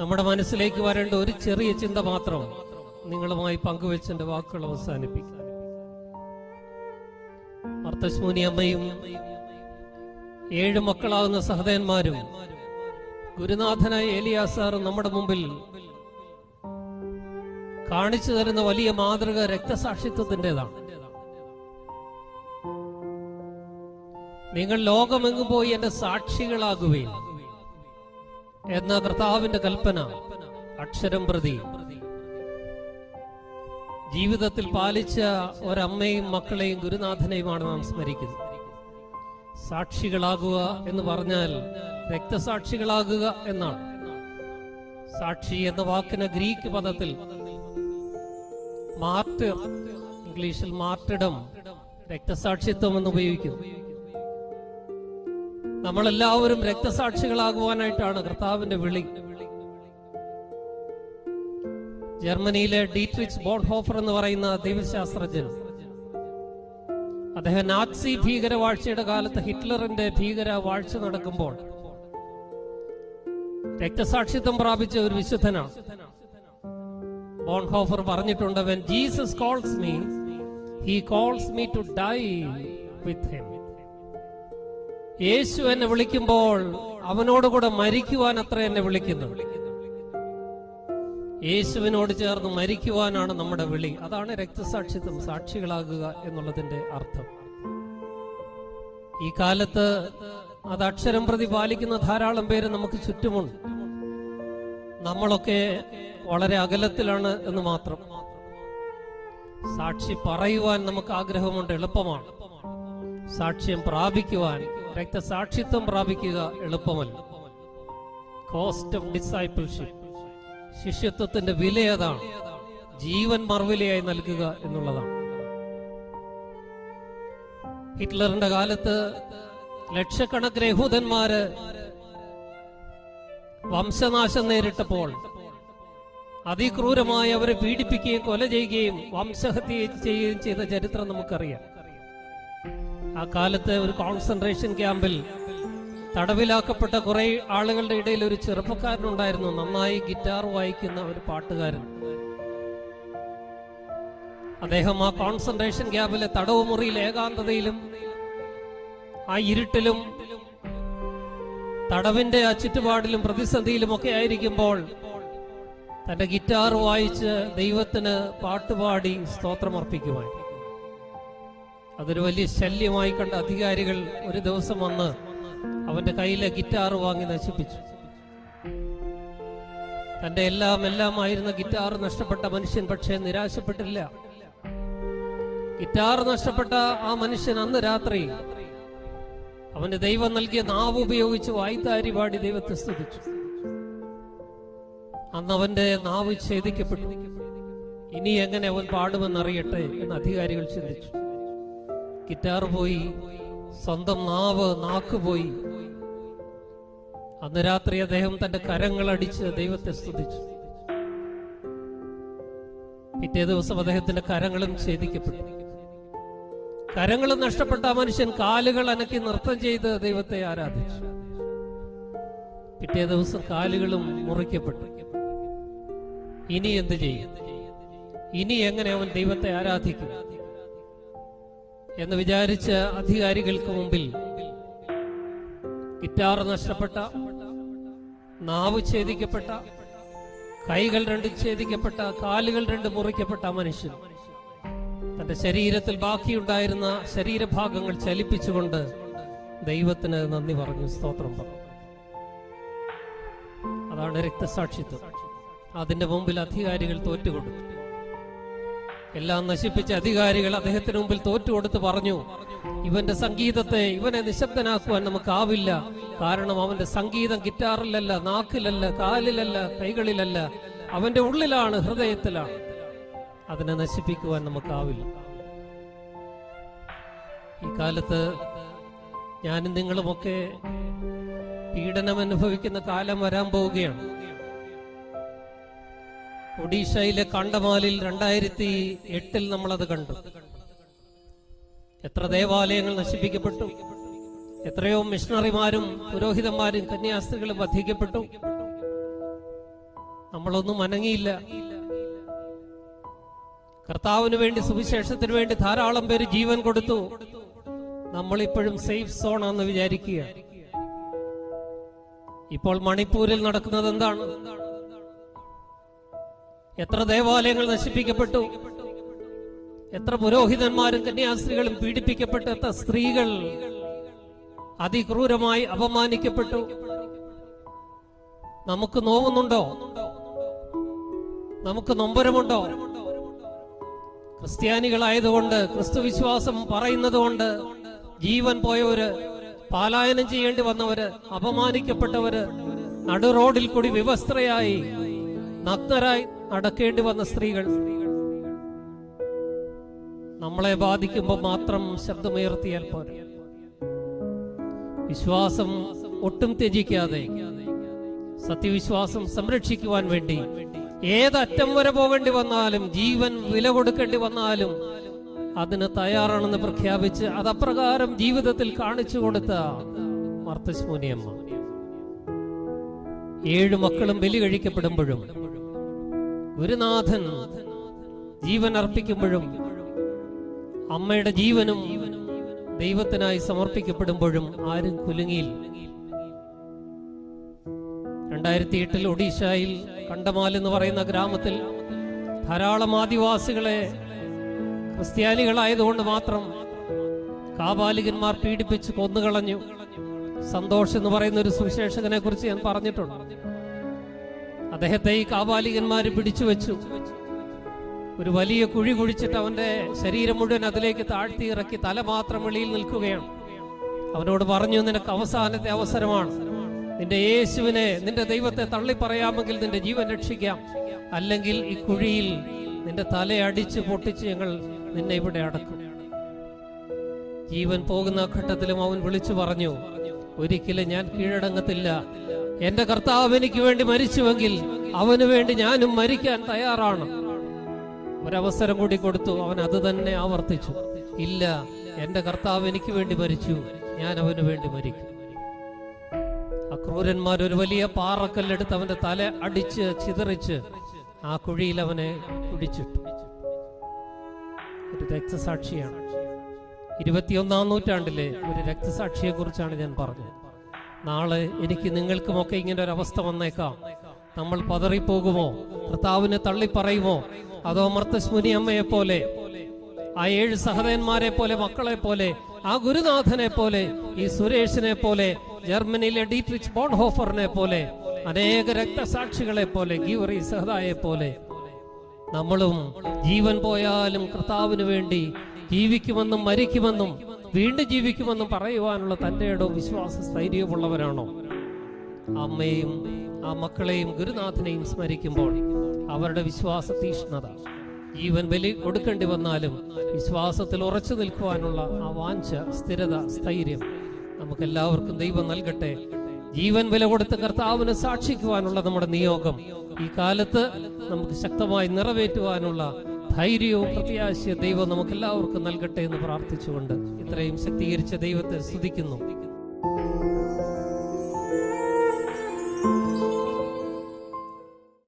നമ്മുടെ മനസ്സിലേക്ക് വരേണ്ട ഒരു ചെറിയ ചിന്ത മാത്രം നിങ്ങളുമായി പങ്കുവെച്ചെന്റെ വാക്കുകൾ അവസാനിപ്പിക്കാം. അർത്ഥശ്മൂനി അമ്മയും ഏഴ് മക്കളാകുന്ന സഹദയന്മാരും ഗുരുനാഥനായ ഏലിയാസാർ നമ്മുടെ മുമ്പിൽ കാണിച്ചു തരുന്ന വലിയ മാതൃക രക്തസാക്ഷിത്വത്തിന്റെതാണ്. നിങ്ങൾ ലോകമെങ്ങും പോയി എന്റെ സാക്ഷികളാകുകയും എന്ന കർത്താവിന്റെ കൽപ്പന അക്ഷരം പ്രതി. ജീവിതത്തിൽ പാലിച്ച ഒരമ്മയും മക്കളെയും ഗുരുനാഥനെയുമാണ് നാം സ്മരിക്കുന്നത്. സാക്ഷികളാകുക എന്ന് പറഞ്ഞാൽ രക്തസാക്ഷികളാകുക എന്നാണ്. സാക്ഷി എന്ന വാക്കിന് ഗ്രീക്ക് പദത്തിൽ മാർട്ട് ഇംഗ്ലീഷിൽ മാർട്ടിടം രക്തസാക്ഷിത്വം എന്ന് ഉപയോഗിക്കുന്നു. നമ്മളെല്ലാവരും രക്തസാക്ഷികളാകുവാനായിട്ടാണ് കർത്താവിന്റെ വിളി. ജർമ്മനിയിലെ ഡീട്രിച്ച് ബോൺഹോഫർ എന്ന് പറയുന്ന ദൈവശാസ്ത്രജ്ഞൻ. അദ്ദേഹം നാസി ഭീകരവാഴ്ചയുടെ കാലത്ത് ഹിറ്റ്ലറിന്റെ ഭീകര വാഴ്ച നടക്കുമ്പോൾ രക്തസാക്ഷിത്വം പ്രാപിച്ച ഒരു വിശുദ്ധനാണ്. ബോൺഹോഫർ പറഞ്ഞിട്ടുണ്ട് when Jesus calls me he calls me to die with him യേശു എന്നെ വിളിക്കുമ്പോൾ അവനോടുകൂടെ മരിക്കുവാൻ അത്ര എന്നെ വിളിക്കുന്നു. യേശുവിനോട് ചേർന്ന് മരിക്കുവാനാണ് നമ്മുടെ വിളി. അതാണ് രക്തസാക്ഷിത്വം സാക്ഷികളാകുക എന്നുള്ളതിന്റെ അർത്ഥം. ഈ കാലത്ത് അത് അക്ഷരം പ്രതി പാലിക്കുന്ന ധാരാളം പേര് നമുക്ക് ചുറ്റുമുണ്ട്. നമ്മളൊക്കെ വളരെ അകലത്തിലാണ് എന്ന് മാത്രം. സാക്ഷി പറയുവാൻ നമുക്ക് ആഗ്രഹമുണ്ട് എളുപ്പമാണ്. സാക്ഷ്യം പ്രാപിക്കുവാൻ രക്തസാക്ഷിത്വം പ്രാപിക്കുക എളുപ്പമല്ല. കോസ്റ്റ് ഓഫ് ഡിസൈപ്പിൾഷിപ്പ് ശിഷ്യത്വത്തിന്റെ വില ഏതാണ്? ജീവൻ മറുവിലയായി നൽകുക എന്നുള്ളതാണ്. ഹിറ്റ്ലറിന്റെ കാലത്ത് ലക്ഷക്കണക്കിന് യഹൂദന്മാര് വംശനാശം നേരിട്ടപ്പോൾ അതിക്രൂരമായി അവരെ പീഡിപ്പിക്കുകയും കൊല ചെയ്യുകയും വംശഹത്യ ചെയ്യുകയും ചെയ്ത ചരിത്രം നമുക്കറിയാം. ആ കാലത്ത് ഒരു കോൺസെൻട്രേഷൻ ക്യാമ്പിൽ തടവിലാക്കപ്പെട്ട കുറെ ആളുകളുടെ ഇടയിൽ ഒരു ചെറുപ്പക്കാരനുണ്ടായിരുന്നു. നന്നായി ഗിറ്റാർ വായിക്കുന്ന ഒരു പാട്ടുകാരൻ. അദ്ദേഹം ആ കോൺസെൻട്രേഷൻ ക്യാമ്പിലെ തടവ് മുറിയിൽ ഏകാന്തതയിലും ആ ഇരുട്ടിലും തടവിന്റെ ആ ചുറ്റുപാടിലും പ്രതിസന്ധിയിലും ഒക്കെ ആയിരിക്കുമ്പോൾ തന്റെ ഗിറ്റാർ വായിച്ച് ദൈവത്തിന് പാട്ടുപാടി സ്തോത്രമർപ്പിക്കുവാൻ അതൊരു വലിയ ശല്യമായി കണ്ട അധികാരികൾ ഒരു ദിവസം വന്ന് അവന്റെ കയ്യിലെ ഗിറ്റാർ വാങ്ങി നശിപ്പിച്ചു. തന്റെ എല്ലാം എല്ലാമായിരുന്ന ഗിറ്റാർ നഷ്ടപ്പെട്ട മനുഷ്യൻ പക്ഷേ നിരാശപ്പെട്ടില്ല. ഗിറ്റാർ നഷ്ടപ്പെട്ട ആ മനുഷ്യൻ അന്ന് രാത്രി അവന്റെ ദൈവം നൽകിയ നാവ് ഉപയോഗിച്ച് വായ്ത്താരി പാടി ദൈവത്തെ സ്തുതിച്ചു. അന്ന് അവന്റെ നാവ് ഛേദിക്കപ്പെട്ടു. ഇനി എങ്ങനെ അവൻ പാടുമെന്നറിയട്ടെ എന്ന് അധികാരികൾ ചിന്തിച്ചു. ഗിറ്റാർ പോയി സ്വന്തം നാവ് നാക്ക് പോയി. അന്ന് രാത്രി അദ്ദേഹം തന്റെ കരങ്ങളടിച്ച് ദൈവത്തെ സ്തുതിച്ചു. പിറ്റേ ദിവസം അദ്ദേഹത്തിന്റെ കരങ്ങളും ഛേദിക്കപ്പെട്ടു. കരങ്ങൾ നഷ്ടപ്പെട്ട ആ മനുഷ്യൻ കാലുകൾ അനക്കി നൃത്തം ചെയ്ത് ദൈവത്തെ ആരാധിച്ചു. പിറ്റേ ദിവസം കാലുകളും മുറിക്കപ്പെട്ടു. ഇനി എന്ത് ചെയ്യും? ഇനി എങ്ങനെ അവൻ ദൈവത്തെ ആരാധിക്കും? എന്ന് വിചാരിച്ച അധികാരികൾക്ക് മുമ്പിൽ ഗിറ്റാർ നഷ്ടപ്പെട്ട നാവ് ഛേദിക്കപ്പെട്ട കൈകൾ രണ്ട് ഛേദിക്കപ്പെട്ട കാലുകൾ രണ്ട് മുറിക്കപ്പെട്ട മനുഷ്യൻ തന്റെ ശരീരത്തിൽ ബാക്കിയുണ്ടായിരുന്ന ശരീരഭാഗങ്ങൾ ചലിപ്പിച്ചുകൊണ്ട് ദൈവത്തിന് നന്ദി പറഞ്ഞു സ്തോത്രം പറഞ്ഞു. അതാണ് രക്തസാക്ഷിത്വം. അതിന്റെ മുമ്പിൽ അധികാരികൾ തോറ്റുകൊടുത്തു എല്ലാം നശിപ്പിച്ച അധികാരികൾ അദ്ദേഹത്തിന് മുമ്പിൽ തോറ്റുകൊടുത്ത് പറഞ്ഞു ഇവന്റെ സംഗീതത്തെ ഇവനെ നിശബ്ദനാക്കുവാൻ നമുക്കാവില്ല. കാരണം അവന്റെ സംഗീതം ഗിറ്റാറിലല്ല നാക്കിലല്ല കാലിലല്ല കൈകളിലല്ല. അവന്റെ ഉള്ളിലാണ് ഹൃദയത്തിലാണ്. അതിനെ നശിപ്പിക്കുവാൻ നമുക്കാവില്ല. ഈ കാലത്ത് ഞാനും നിങ്ങളുമൊക്കെ പീഡനം അനുഭവിക്കുന്ന കാലം വരാൻ പോവുകയാണ്. ഒഡീഷയിലെ കണ്ടമാലിൽ രണ്ടായിരത്തി എട്ടിൽ നമ്മളത് കണ്ടു. എത്ര ദേവാലയങ്ങൾ നശിപ്പിക്കപ്പെട്ടു. എത്രയോ മിഷണറിമാരും പുരോഹിതന്മാരും കന്യാസ്ത്രീകളും വധിക്കപ്പെട്ടു. നമ്മളൊന്നും അനങ്ങിയില്ല. കർത്താവിന് വേണ്ടി സുവിശേഷത്തിന് വേണ്ടി ധാരാളം പേര് ജീവൻ കൊടുത്തു. നമ്മളിപ്പോഴും സേഫ് സോൺ ആണെന്ന് വിചാരിക്കുക. ഇപ്പോൾ മണിപ്പൂരിൽ നടക്കുന്നത് എന്താണ്? എത്ര ദേവാലയങ്ങൾ നശിപ്പിക്കപ്പെട്ടു? എത്ര പുരോഹിതന്മാരും കന്യാസ്ത്രീകളും പീഡിപ്പിക്കപ്പെട്ടു? എത്ര സ്ത്രീകൾ അതിക്രൂരമായി അപമാനിക്കപ്പെട്ടു? നമുക്ക് നോവുന്നുണ്ടോ? നമുക്ക് നൊമ്പരമുണ്ടോ? ക്രിസ്ത്യാനികളായതുകൊണ്ട് ക്രിസ്തു വിശ്വാസം പറയുന്നത് കൊണ്ട് ജീവൻ പോയവര് പാലായനം ചെയ്യേണ്ടി വന്നവര് അപമാനിക്കപ്പെട്ടവര് നടു റോഡിൽ കൂടി വിവസ്ത്രയായി നഗ്നരായി നടക്കേണ്ടി വന്ന സ്ത്രീകൾ നമ്മളെ ബാധിക്കുമ്പോൾ മാത്രം ശബ്ദമുയർത്തിയാൽ പോരെ. വിശ്വാസം ഒട്ടും ത്യജിക്കാതെ സത്യവിശ്വാസം സംരക്ഷിക്കുവാൻ വേണ്ടി ഏതറ്റം വരെ പോകേണ്ടി വന്നാലും ജീവൻ വില കൊടുക്കേണ്ടി വന്നാലും അതിന് തയ്യാറാണെന്ന് പ്രഖ്യാപിച്ച് അതപ്രകാരം ജീവിതത്തിൽ കാണിച്ചു കൊടുത്ത മർത്തശ്മൂനിയമ്മ ഏഴു മക്കളും ബലി കഴിക്കപ്പെടുമ്പോഴും ഗുരുനാഥൻ ജീവൻ അർപ്പിക്കുമ്പോഴും അമ്മയുടെ ജീവനും ദൈവത്തിനായി സമർപ്പിക്കപ്പെടുമ്പോഴും ആരും കുലുങ്ങിയില്ല. രണ്ടായിരത്തി എട്ടിൽ ഒഡീഷയിൽ കണ്ടമാൽ എന്ന് പറയുന്ന ഗ്രാമത്തിൽ ധാരാളം ആദിവാസികളെ ക്രിസ്ത്യാനികളായതുകൊണ്ട് മാത്രം കാബാലികന്മാർ പീഡിപ്പിച്ച് കൊന്നുകളഞ്ഞു. സന്തോഷ് എന്ന് പറയുന്ന ഒരു സുവിശേഷകനെ കുറിച്ച് ഞാൻ പറഞ്ഞിട്ടുണ്ട്. അദ്ദേഹത്തെ ഈ കാവാലികന്മാർ പിടിച്ചു വെച്ചു. ഒരു വലിയ കുഴി കുഴിച്ചിട്ട് അവന്റെ ശരീരം മുഴുവൻ അതിലേക്ക് താഴ്ത്തി ഇറക്കി തല മാത്രം വെളിയിൽ നിൽക്കുകയാണ്. അവനോട് പറഞ്ഞു നിനക്ക് അവസാനത്തെ അവസരമാണ്. നിന്റെ യേശുവിനെ നിന്റെ ദൈവത്തെ തള്ളി പറയാമെങ്കിൽ നിന്റെ ജീവൻ രക്ഷിക്കാം. അല്ലെങ്കിൽ ഈ കുഴിയിൽ നിന്റെ തല അടിച്ച് പൊട്ടിച്ച് ഞങ്ങൾ നിന്നെ ഇവിടെ അടക്കും. ജീവൻ പോകുന്ന ഘട്ടത്തിലും അവൻ വിളിച്ചു പറഞ്ഞു ഒരിക്കലും ഞാൻ കീഴടങ്ങത്തില്ല. എന്റെ കർത്താവ് എനിക്ക് വേണ്ടി മരിച്ചുവെങ്കിൽ അവന് വേണ്ടി ഞാനും മരിക്കാൻ തയ്യാറാണ്. ഒരവസരം കൂടി കൊടുത്തു അവൻ അത് തന്നെ ആവർത്തിച്ചു. ഇല്ല എന്റെ കർത്താവ് എനിക്ക് വേണ്ടി മരിച്ചു ഞാൻ അവന് വേണ്ടി മരിക്കും. അക്രൂരന്മാർ ഒരു വലിയ പാറക്കല്ലെടുത്ത് അവന്റെ തല അടിച്ച് ചിതറിച്ച് ആ കുഴിയിൽ അവനെ കുടിച്ചിട്ടു ഒരു രക്തസാക്ഷിയാണ്. ഇരുപത്തിയൊന്നാം നൂറ്റാണ്ടിലെ ഒരു രക്തസാക്ഷിയെ കുറിച്ചാണ് ഞാൻ പറഞ്ഞത്. നാളെ എനിക്ക് നിങ്ങൾക്കുമൊക്കെ ഇങ്ങനെ ഒരു അവസ്ഥ വന്നേക്കാം. നമ്മൾ പതറിപ്പോകുമോ? കർത്താവിനെ തള്ളിപ്പറയുമോ? അതോ മർത്തസ്മുനി അമ്മയെ പോലെ ആ ഏഴ് സഹതന്മാരെ പോലെ മക്കളെ പോലെ ആ ഗുരുനാഥനെ പോലെ ഈ സുരേഷിനെ പോലെ ജർമ്മനിയിലെ ഡീട്രിച്ച് ബോൺഹോഫറിനെ പോലെ അനേക രക്തസാക്ഷികളെ പോലെ ഗീവറി സഹദായെ പോലെ നമ്മളും ജീവൻ പോയാലും കർത്താവിന് വേണ്ടി ജീവിക്കുമെന്നും മരിക്കുമെന്നും വീണ്ടും ജീവിക്കുമെന്ന് പറയുവാനുള്ള തന്റെ ഇടവും വിശ്വാസ സ്ഥൈര്യമുള്ളവരാണോ അമ്മയും ആ മക്കളെയും ഗുരുനാഥനെയും സ്മരിക്കുമ്പോൾ അവരുടെ വിശ്വാസ തീഷ്ണത ജീവൻ ബലി കൊടുക്കേണ്ടി വന്നാലും വിശ്വാസത്തിൽ ഉറച്ചു നിൽക്കുവാനുള്ള ആ വാഞ്ച സ്ഥിരത സ്ഥൈര്യം നമുക്ക് എല്ലാവർക്കും ദൈവം നൽകട്ടെ. ജീവൻ വില കൊടുത്ത് കർത്താവിന് സാക്ഷിക്കുവാനുള്ള നമ്മുടെ നിയോഗം ഈ കാലത്ത് നമുക്ക് ശക്തമായി നിറവേറ്റുവാനുള്ള ധൈര്യവും പ്രത്യാശയും ദൈവം നമുക്ക് എല്ലാവർക്കും നൽകട്ടെ എന്ന് പ്രാർത്ഥിച്ചുകൊണ്ട് ഇത്രയും ശക്തീകരിച്ച ദൈവത്തെ സ്തുതിക്കുന്നു.